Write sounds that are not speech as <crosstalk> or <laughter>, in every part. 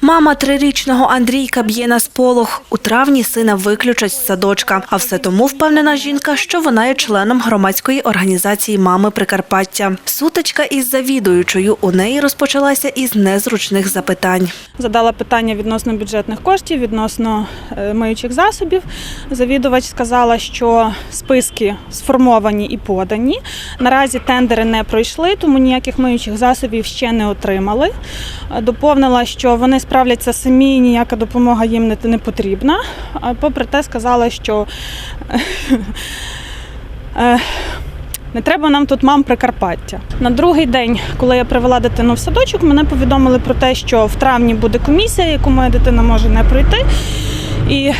Мама трирічного Андрійка б'є на сполох. У травні сина виключать з садочка. А все тому впевнена жінка, що вона є членом громадської організації Мами Прикарпаття. Сутичка із завідуючою у неї розпочалася із незручних запитань. Задала питання відносно бюджетних коштів, відносно е, миючих засобів. Завідувач сказала, що списки сформовані і подані. Наразі тендери не пройшли, тому ніяких миючих засобів ще не отримали. Доповнила, що вони справляться самі, ніяка допомога їм не, потрібна. Попри те, сказала, що <laughs> е, не треба нам тут мам Прикарпаття. На другий день, коли я привела дитину в садочок, мене повідомили про те, що в травні буде комісія, яку моя дитина може не пройти. І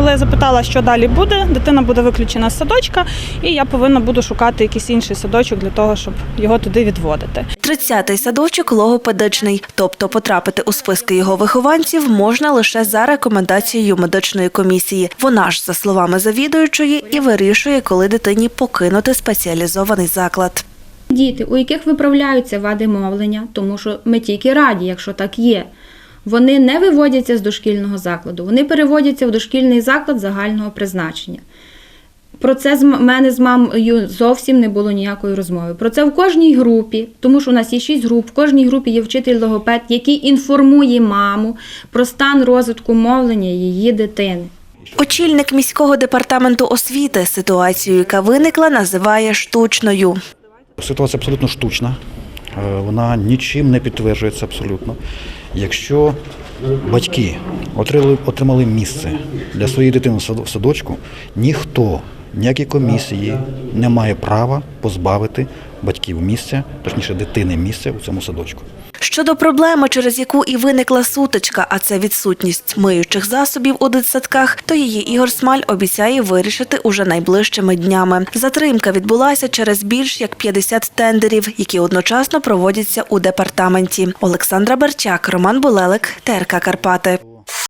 коли я запитала, що далі буде, дитина буде виключена з садочка, і я повинна буду шукати якийсь інший садочок для того, щоб його туди відводити. 30-й садочок логопедичний, тобто потрапити у списки його вихованців можна лише за рекомендацією медичної комісії. Вона ж, за словами завідуючої, і вирішує, коли дитині покинути спеціалізований заклад. Діти, у яких виправляються вади мовлення, тому що ми тільки раді, якщо так є. Вони не виводяться з дошкільного закладу, вони переводяться в дошкільний заклад загального призначення. Про це з мене з мамою зовсім не було ніякої розмови. Про це в кожній групі, тому що у нас є шість груп, в кожній групі є вчитель логопед, який інформує маму про стан розвитку мовлення її дитини. Очільник міського департаменту освіти ситуацію, яка виникла, називає штучною. Ситуація абсолютно штучна, е, вона нічим не підтверджується абсолютно. Якщо батьки отримали, місце для своєї дитини в садочку, ніхто, ніякі комісії не має права позбавити батьків місця, точніше дитини місця у цьому садочку. Щодо проблеми, через яку і виникла сутичка, а це відсутність миючих засобів у дитсадках, то її Ігор Смаль обіцяє вирішити уже найближчими днями. Затримка відбулася через більш як 50 тендерів, які одночасно проводяться у департаменті. Олександра Берчак, Роман Булелик, ТРК Карпати.